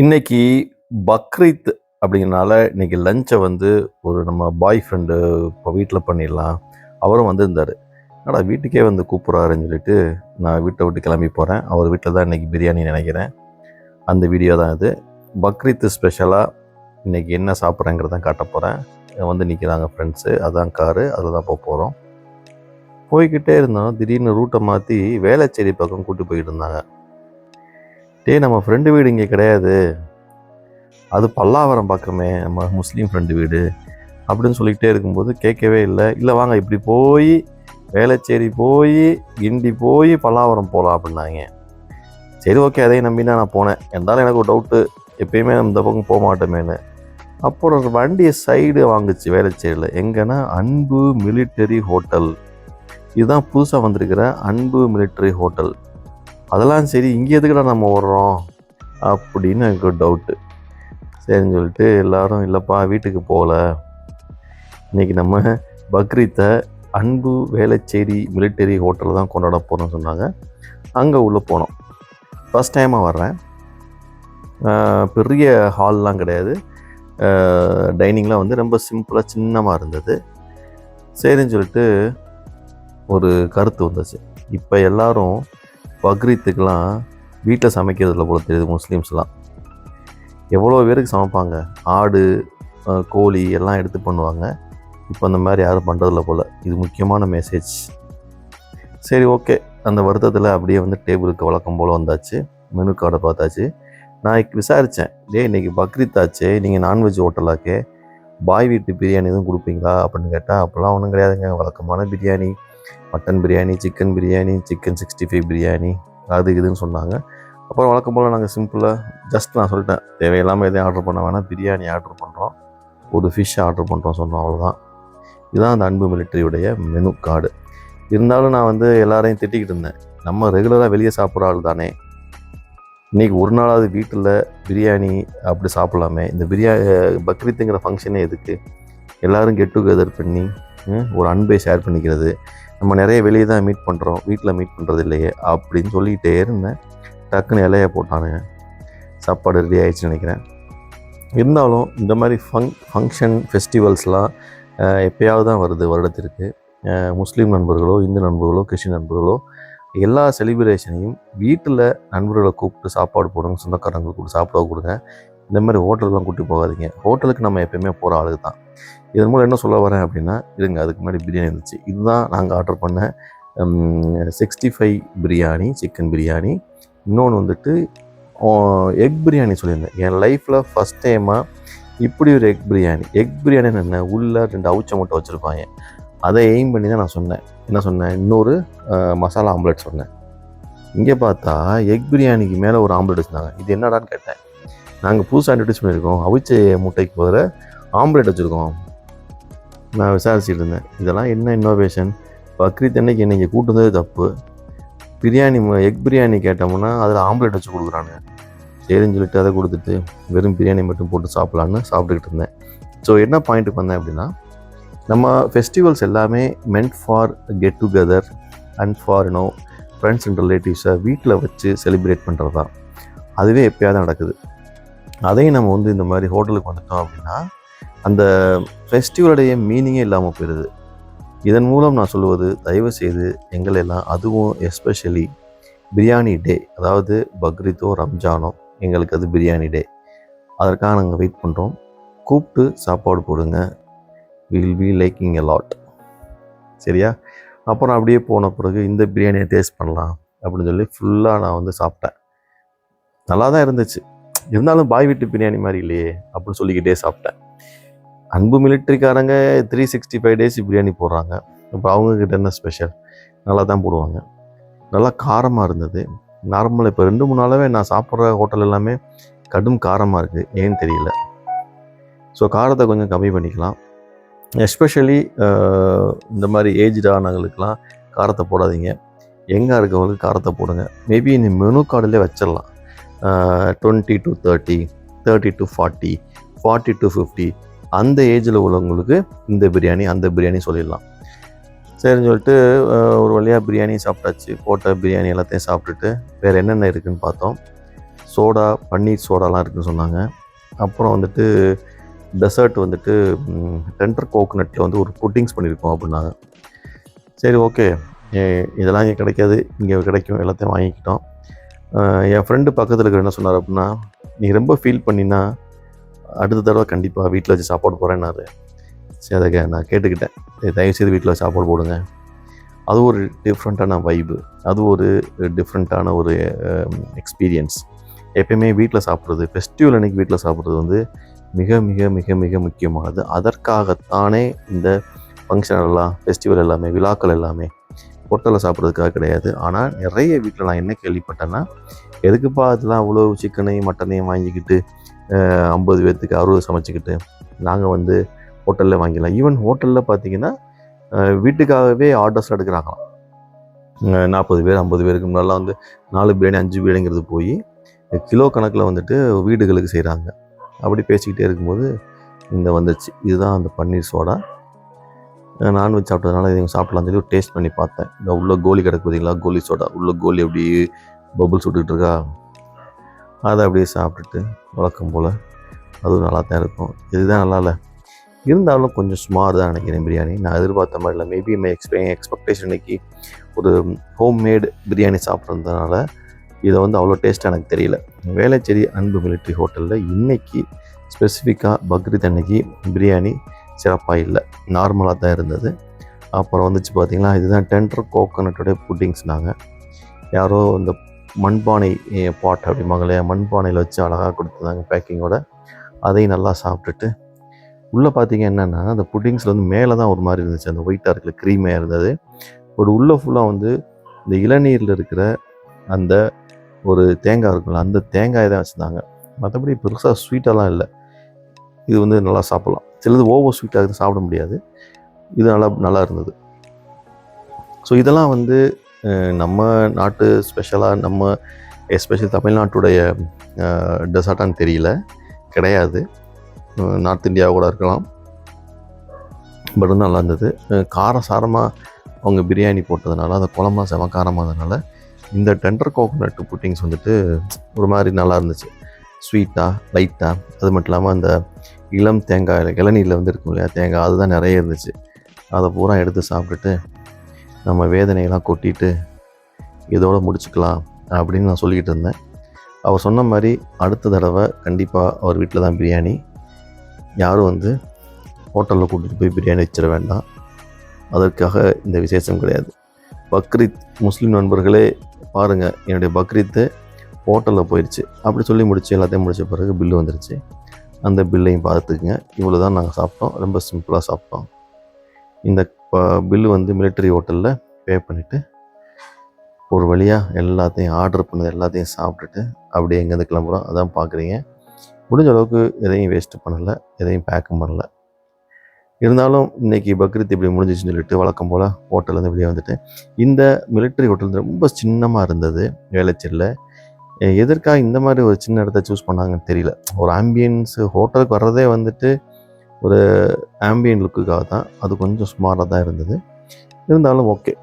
இன்னைக்கு பக்ரீத் அப்படிங்கிறனால இன்னைக்கு லஞ்சை வந்து ஒரு நம்ம பாய் ஃப்ரெண்டு இப்போ வீட்டில் பண்ணிடலாம். அவரும் வந்திருந்தார். ஆனால் வீட்டுக்கே வந்து கூப்பிட்றாருன்னு சொல்லிட்டு நான் வீட்டை விட்டு கிளம்பி போகிறேன் அவர் வீட்டில் தான் இன்னைக்கு பிரியாணி நினைக்கிறேன். அந்த வீடியோ தான் இது. பக்ரீத் ஸ்பெஷலாக இன்றைக்கி என்ன சாப்பிட்றேங்கிறத காட்ட போகிறேன் வந்து நிற்கிறாங்க ஃப்ரெண்ட்ஸு அதான் காரு அதில் தான் போக போகிறோம் போய்கிட்டே இருந்தோம். திடீர்னு ரூட்டை மாற்றி வேலைச்சேரி பக்கம் கூட்டி போயிட்டு இருந்தாங்க. டே நம்ம ஃப்ரெண்டு வீடு இங்கே கிடையாது. அது பல்லாவரம் பக்கமே நம்ம முஸ்லீம் ஃப்ரெண்டு வீடு அப்படின்னு சொல்லிக்கிட்டே இருக்கும்போது கேட்கவே இல்லை. இல்லை வாங்க இப்படி போய் வேளச்சேரி போய் கிண்டி போய் பல்லாவரம் போகலாம் அப்படின்னாங்க. சரி ஓகே அதையும் நம்பி தான் நான் போனேன். இருந்தாலும் எனக்கு ஒரு டவுட்டு எப்பயுமே நம்ம இந்த பக்கம் போக மாட்டோமேனு அப்புறம் ஒரு வண்டியை சைடு வாங்குச்சு வேளச்சேரியில். எங்கன்னா அன்பு மிலிட்டரி ஹோட்டல் இதுதான் புதுசாக வந்திருக்கிற அன்பு மிலிட்டரி ஹோட்டல் அதெல்லாம் சரி இங்கே எதுக்குடா நம்ம ஓடுறோம்? அப்படின்னு எனக்கு ஒரு டவுட்டு சரின்னு சொல்லிட்டு எல்லாரும் இல்லைப்பா வீட்டுக்கு போகல. இன்னைக்கு நம்ம பக்ரீத்தை அன்பு வேளச்சேரி மிலிட்டரி ஹோட்டலில் தான் கொண்டாட போகிறோம்னு சொன்னாங்க. அங்கே உள்ளே போனோம். ஃபஸ்ட் டைமாக வர்றேன். பெரிய ஹால்லாம் கிடையாது. டைனிங்லாம் வந்து ரொம்ப சிம்பிளாக சின்னமாக இருந்தது. சரின்னு சொல்லிட்டு ஒரு கருத்து வந்துச்சு. இப்போ எல்லோரும் பக்ரீத்துக்கெலாம் வீட்டில் சமைக்கிறதுல போல தெரியுது முஸ்லீம்ஸ்லாம். எவ்வளோ பேருக்கு சமைப்பாங்க? ஆடு கோழி எல்லாம் எடுத்து பண்ணுவாங்க. இப்போ அந்த மாதிரி யாரும் பண்ணுறதில்ல போல். இது முக்கியமான மெசேஜ் சரி ஓகே அந்த வருத்தத்தில் அப்படியே வந்து டேபிளுக்கு வழக்கம் போல் வந்தாச்சு. மெனு கார்டை பார்த்தாச்சு. நான் விசாரித்தேன் டேய் இன்னைக்கு பக்ரீத் ஆச்சு நீங்கள் நான்வெஜ் ஹோட்டலாக்கே பாய் வீட்டு பிரியாணி எதுவும் கொடுப்பீங்களா அப்படின்னு கேட்டால் அப்போல்லாம் ஒன்றும் கிடையாதுங்க. வழக்கமான biryani. Mutton biryani chicken biryani chicken sixty five biryani அது இதுன்னு சொன்னாங்க. அப்புறம் வழக்கம் போல் நாங்கள் சிம்பிளாக ஜஸ்ட் நான் சொல்லிட்டேன் தேவையில்லாமல் எதையும் ஆர்டர் பண்ண வேணாம் பிரியாணி ஆர்டர் பண்ணுறோம் ஒரு ஃபிஷ் ஆர்டர் பண்ணுறோம் சொன்னோம் அவ்வளோதான் இதுதான் அந்த அன்பு மிலிட்டரியுடைய மெனு கார்டு இருந்தாலும் நான் வந்து எல்லாரையும் திட்டிக்கிட்டு இருந்தேன் நம்ம ரெகுலராக வெளியே சாப்பிட்ற ஆள் தானே. இன்றைக்கி ஒரு நாளாவது வீட்டில் பிரியாணி அப்படி சாப்பிட்லாமே இந்த பிரியாணி பக்ரீத்துங்கிற ஃபங்க்ஷனே எதுக்கு? எல்லோரும் கெட் டுகெதர் பண்ணி ஒரு அன்பை ஷேர் பண்ணிக்கிறது. நம்ம நிறைய வெளியே தான் மீட் பண்ணுறோம் வீட்டில் மீட் பண்ணுறது இல்லையே அப்படின்னு சொல்லிக்கிட்டே இருந்தேன். டக்குன்னு இலையை போட்டானுங்க. சாப்பாடு ரெடி ஆயிடுச்சுன்னு நினைக்கிறேன். இருந்தாலும் இந்த மாதிரி ஃபங் ஃபங்க்ஷன் ஃபெஸ்டிவல்ஸ்லாம் எப்போயாவது எப்பயாவது தான் வருது வருடத்திற்கு. முஸ்லீம் நண்பர்களோ இந்து நண்பர்களோ கிறிஸ்டின் நண்பர்களோ எல்லா செலிப்ரேஷனையும் வீட்டில் நண்பர்களை கூப்பிட்டு சாப்பாடு போடுங்க சொந்தக்காரங்களை கூப்பிட்டு சாப்பிட கொடுங்க. இந்த மாதிரி ஹோட்டலுக்குலாம் கூட்டி போகாதீங்க. ஹோட்டலுக்கு நம்ம எப்பயுமே போகிற ஆளுக்கு தான் இதன் மூலம் என்ன சொல்ல வரேன் அப்படின்னா இருங்க அதுக்கு முன்னாடி பிரியாணி இருந்துச்சு. இதுதான் நாங்கள் ஆர்டர் பண்ண sixty five biryani chicken biryani. இன்னொன்று வந்துட்டு எக் பிரியாணி சொல்லியிருந்தேன். என் லைஃப்பில் ஃபஸ்ட் டைமாக இப்படி ஒரு எக் பிரியாணி. எக் பிரியாணி என்ன? உள்ள ரெண்டு அவுச்ச முட்டை வச்சுருப்பாங்க. அதை எய்ம் பண்ணி தான் நான் சொன்னேன். என்ன சொன்னேன்? இன்னொரு மசாலா ஆம்லெட் சொன்னேன். இங்கே பார்த்தா எக் பிரியாணிக்கு மேலே ஒரு ஆம்லெட் வச்சுருந்தாங்க. இது என்னடான்னு கேட்டேன். நாங்கள் புதுசாக இன்ட்ரடியூஸ் பண்ணியிருக்கோம். அவிச்ச முட்டைக்கு பதில் ஆம்லெட் வச்சுருக்கோம். நான் விசாரிச்சுட்டு இருந்தேன். இதெல்லாம் என்ன இன்னோவேஷன் பக்ரீத் அன்னைக்கு என்னைக்கு கூட்டுனதே தப்பு. பிரியாணி எக் பிரியாணி கேட்டோம்னா அதில் ஆம்லேட் வச்சு கொடுக்குறானுங்க. சரின்னு சொல்லிட்டு அதை கொடுத்துட்டு வெறும் பிரியாணி மட்டும் போட்டு சாப்பிட்லான்னு சாப்பிட்டுக்கிட்டு இருந்தேன். ஸோ என்ன பாயிண்ட்டுக்கு வந்தேன் அப்படின்னா நம்ம ஃபெஸ்டிவல்ஸ் எல்லாமே meant for get together and for you know friends and ரிலேட்டிவ்ஸை வீட்டில் வச்சு செலிப்ரேட் பண்ணுறது தான் அதுவே எப்பயாவது நடக்குது. அதையும் நம்ம வந்து இந்த மாதிரி ஹோட்டலுக்கு வந்துட்டோம் அப்படின்னா அந்த ஃபெஸ்டிவலுடைய மீனிங்கே இல்லாமல் போயிடுது. இதன் மூலம் நான் சொல்லுவது தயவு செய்து எங்களெல்லாம் அதுவும் எஸ்பெஷலி பிரியாணி டே அதாவது பக்ரீத்தோ ரம்ஜானோ எங்களுக்கு அது பிரியாணி டே. அதற்காக நாங்கள் வெயிட் பண்ணுறோம் கூப்பிட்டு சாப்பாடு போடுங்க. Will be liking a lot சரியா? அப்புறம் அப்படியே போன பிறகு இந்த பிரியாணியை டேஸ்ட் பண்ணலாம் அப்படின்னு சொல்லி ஃபுல்லாக நான் வந்து சாப்பிட்டேன். நல்லா தான் இருந்துச்சு. இருந்தாலும் பாய் வீட்டு பிரியாணி மாதிரி இல்லையே அப்படின்னு சொல்லிக்கிட்டே சாப்பிட்டேன். அன்பு மிலிட்ரிக்காரங்க three sixty five days biryani போடுறாங்க. இப்போ அவங்கக்கிட்ட என்ன ஸ்பெஷல் நல்லா தான் போடுவாங்க. நல்லா காரமாக இருந்தது. நார்மலாக இப்போ ரெண்டு மூணு நாளாகவே நான் சாப்பிட்ற ஹோட்டல் எல்லாமே கடும் காரமாக இருக்குது ஏன்னு தெரியல. ஸோ காரத்தை கொஞ்சம் கம்மி பண்ணிக்கலாம். எஸ்பெஷலி இந்த மாதிரி ஏஜ்டானவங்களுக்கெல்லாம் காரத்தை போடாதீங்க. எங்கே இருக்கவங்களுக்கு காரத்தை போடுங்க. மேபி இந்த மெனு கார்டிலே வச்சிடலாம். Twenty to thirty thirty to forty forty to fifty அந்த ஏஜில் உள்ளவங்களுக்கு இந்த பிரியாணி அந்த பிரியாணி சொல்லிடலாம். சரின்னு சொல்லிட்டு ஒரு வழியாக பிரியாணி சாப்பிட்டாச்சு. போட்ட பிரியாணி எல்லாத்தையும் சாப்பிட்டுட்டு வேறு என்னென்ன இருக்குதுன்னு பார்த்தோம். சோடா பன்னீர் சோடாலாம் இருக்குன்னு சொன்னாங்க. அப்புறம் வந்துட்டு டெசர்ட் வந்துட்டு டெண்டர் கோகோனட்டில் வந்து ஒரு புட்டிங்ஸ் பண்ணியிருக்கோம் அப்படின்னாங்க. சரி ஓகே இதெல்லாம் இங்கே கிடைக்காது. இங்கே கிடைக்கும். எல்லாத்தையும் வாங்கிக்கிட்டோம். என் ஃப்ரெண்டு பக்கத்தில் இருக்கிற என்ன சொன்னார் அப்படின்னா நீ ரொம்ப ஃபீல் பண்ணினா அடுத்த தடவை கண்டிப்பாக வீட்டில் வச்சு சாப்பாடு போகிறேன்னாரு சரி அதை கே- நான் கேட்டுக்கிட்டேன். தயவு தயவுசெய்து வீட்டில் வச்சு சாப்பாடு போடுங்க. அது ஒரு டிஃப்ரெண்ட்டான வைபு அது ஒரு டிஃப்ரெண்ட்டான ஒரு எக்ஸ்பீரியன்ஸ் எப்பயுமே வீட்டில் சாப்பிட்றது ஃபெஸ்டிவல் அன்றைக்கி வீட்டில் சாப்பிட்றது வந்து மிக மிக மிக மிக முக்கியமானது. அதற்காகத்தானே இந்த ஃபங்க்ஷன் எல்லாம் ஃபெஸ்டிவல் எல்லாமே விழாக்கள் எல்லாமே ஹோட்டலில் சாப்பிட்றதுக்காக கிடையாது. ஆனால் நிறைய வீட்டில் நான் என்ன கேள்விப்பட்டேன்னா எதுக்குப்பா அதெல்லாம் அவ்வளோ சிக்கனையும் மட்டனையும் வாங்கிக்கிட்டு ஐம்பது பேர்த்துக்கு அறுபது சமைச்சிக்கிட்டு நாங்கள் வந்து ஹோட்டலில் வாங்கிக்கலாம் ஈவன் ஹோட்டலில் பார்த்தீங்கன்னா வீட்டுக்காகவே ஆர்டர்ஸ் எடுக்கிறாங்களாம். நாற்பது பேர் ஐம்பது பேருக்கு முன்னாடிலாம் வந்து நாலு பிரியாணி அஞ்சு பிரியாணிங்கிறது போய் கிலோ கணக்கில் வந்துட்டு வீடுகளுக்கு செய்கிறாங்க அப்படி பேசிக்கிட்டே இருக்கும்போது இந்த வந்துச்சு இதுதான் அந்த பன்னீர் சோடா. நான்வெஜ் சாப்பிட்டதுனால இதை சாப்பிடலாம் சொல்லி ஒரு டேஸ்ட் பண்ணி பார்த்தேன். இந்த உள்ள கோலி கிடக்கு பார்த்தீங்களா? கோலி சோடா. உள்ள கோலி அப்படி பபுள்ஸ் விட்டுக்கிட்டு இருக்கா? அதை அப்படியே சாப்பிட்டுட்டு வழக்கம் போல் அதுவும் நல்லா தான் இருக்கும். இதுதான் நல்லா இல்லை இருந்தாலும் கொஞ்சம் சுமார் தான் நினைக்கிறேன் பிரியாணி. நான் எதிர்பார்த்த மாதிரி இல்லை. மேபி மை எக்ஸ்பெ எக்ஸ்பெக்டேஷன் இன்னைக்கு ஒரு ஹோம்மேட் பிரியாணி சாப்பிட்றதுனால இதை வந்து அவ்வளோ டேஸ்ட்டாக எனக்கு தெரியல. வேளச்சேரி அன்பு மிலிட்ரி ஹோட்டலில் இன்றைக்கி ஸ்பெசிஃபிக்காக பக்ரீத் அன்னைக்கு பிரியாணி சிறப்பாக இல்லை. நார்மலாக தான் இருந்தது. அப்புறம் வந்துச்சு பார்த்திங்கன்னா இதுதான் டெண்டர் கோகோனட்டுடைய புட்டிங்ஸ்னாங்க யாரோ இந்த மண்பானை பாட் அப்படிம்பாங்க இல்லையா மண்பானையில் வச்சு அழகாக கொடுத்துருந்தாங்க பேக்கிங்கோட அதையும் நல்லா சாப்பிட்டுட்டு உள்ளே பார்த்தீங்க என்னென்னா அந்த புட்டிங்ஸில் வந்து மேலே தான் ஒரு மாதிரி இருந்துச்சு. அந்த ஒயிட்டாக இருக்கிற க்ரீமையாக இருந்தது. ஒரு உள்ளே ஃபுல்லாக வந்து இந்த இளநீரில் இருக்கிற அந்த ஒரு தேங்காய் இருக்குல்ல அந்த தேங்காய் தான் வச்சுருந்தாங்க. மற்றபடி பெருசாக ஸ்வீட்டெல்லாம் இல்லை. இது வந்து நல்லா சாப்பிட்லாம். சிலது ஓவர் ஸ்வீட்டாக இருக்குது சாப்பிட முடியாது. இது நல்லா நல்லா இருந்தது. ஸோ இதெல்லாம் வந்து நம்ம நாட்டு ஸ்பெஷலாக நம்ம எஸ்பெஷலி தமிழ்நாட்டுடைய டெசர்ட்டான்னு தெரியல. கிடையாது. நார்த் இந்தியா கூட இருக்கலாம். பட் வந்து நல்லா இருந்தது. அஹ், காரம் சாரமாக அவங்க பிரியாணி போட்டதுனால அந்த குழம்பா செம காரமாக இருந்ததுனால இந்த டெண்டர் கோகோனட் புட்டிங்ஸ் வந்துட்டு ஒரு மாதிரி நல்லா இருந்துச்சு. ஸ்வீட்டாக லைட்டாக அது மட்டும் இல்லாமல் அந்த இளம் தேங்காய் இளநீரில் வந்து இருக்கும் இல்லையா தேங்காய் அதுதான் நிறைய இருந்துச்சு. அதை பூரா எடுத்து சாப்பிட்டுட்டு நம்ம வேதனையெல்லாம் கொட்டிட்டு இதோடு முடிச்சுக்கலாம் அப்படின்னு நான் சொல்லிக்கிட்டு இருந்தேன். அவர் சொன்ன மாதிரி அடுத்த தடவை கண்டிப்பாக அவர் வீட்டில் தான் பிரியாணி. யாரும் வந்து ஹோட்டலில் கூட்டிகிட்டு போய் பிரியாணி வச்சிட வேண்டாம். அதற்காக இந்த விசேஷம் கிடையாது. பக்ரீத் முஸ்லீம் நண்பர்களே பாருங்கள் என்னுடைய பக்ரீத்து ஹோட்டலில் போயிடுச்சு அப்படி சொல்லி முடிச்சு எல்லாத்தையும் முடிச்ச பிறகு பில்லு வந்துருச்சு. அந்த பில்லையும் பார்த்துக்குங்க. இவ்வளோ தான் நாங்கள் சாப்பிட்டோம். ரொம்ப சிம்பிளாக சாப்பிட்டோம். இந்த பில்லு வந்து மிலிட்டரி ஹோட்டலில் பே பண்ணிவிட்டு ஒரு வழியாக எல்லாத்தையும் ஆர்டர் பண்ணது எல்லாத்தையும் சாப்பிட்டுட்டு அப்படியே எங்கேருந்து கிளம்புறோம். அதான் பார்க்குறீங்க. முடிஞ்ச அளவுக்கு எதையும் வேஸ்ட்டு பண்ணலை. எதையும் பேக்கும் பண்ணல. இருந்தாலும் இன்றைக்கி பக்ரீத் இப்படி முடிஞ்சிச்சுன்னு சொல்லிட்டு வழக்கம் போல் ஹோட்டல்லேருந்து வெளியே வந்துட்டு இந்த மிலிட்டரி ஹோட்டல் வந்து ரொம்ப சின்னமாக இருந்தது. வேலைச்சேரியில் எதற்காக இந்த மாதிரி ஒரு சின்ன இடத்த சூஸ் பண்ணாங்கன்னு தெரியல. ஒரு ஆம்பியன்ஸ் ஹோட்டலுக்கு வர்றதே வந்துட்டு ஒரு ஆம்பியன் லுக்குக்காக தான். அது கொஞ்சம் சுமாராக தான் இருந்தது. இருந்தாலும் ஓகே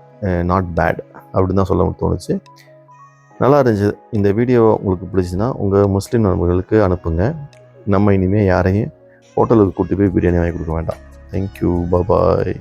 நாட் பேட் அப்படின்னு தான் சொல்ல தோணுச்சு. நல்லா இருந்துச்சு. இந்த வீடியோ உங்களுக்கு பிடிச்சுன்னா உங்கள் முஸ்லீம் நண்பர்களுக்கு அனுப்புங்க. நம்ம இனிமேல் யாரையும் ஹோட்டலுக்கு கூட்டி போய் பிரியாணி வாங்கி கொடுக்க வேண்டாம். Thank you bye